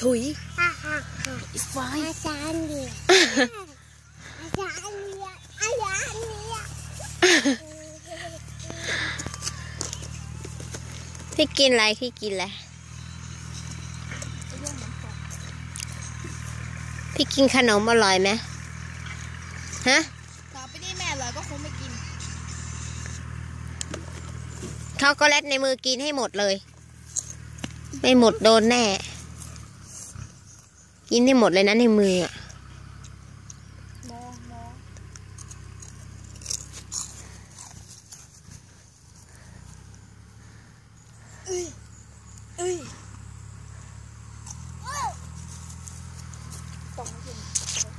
ถุยฮ่าฮ่าฮ่าอีไฟอาจารย์เดียอาจารย์เดียอาจารย์เดียพี่กินอะไรพี่กินอะไรพี่กินขนมอร่อยไหมฮะต่อไปนี่แม่อร่อยก็คงไม่กินช็อกโกแลตในมือกินให้หมดเลย ไม่หมดโดนแน่ กินได้หมดเลยนะในมืออะตรงนี้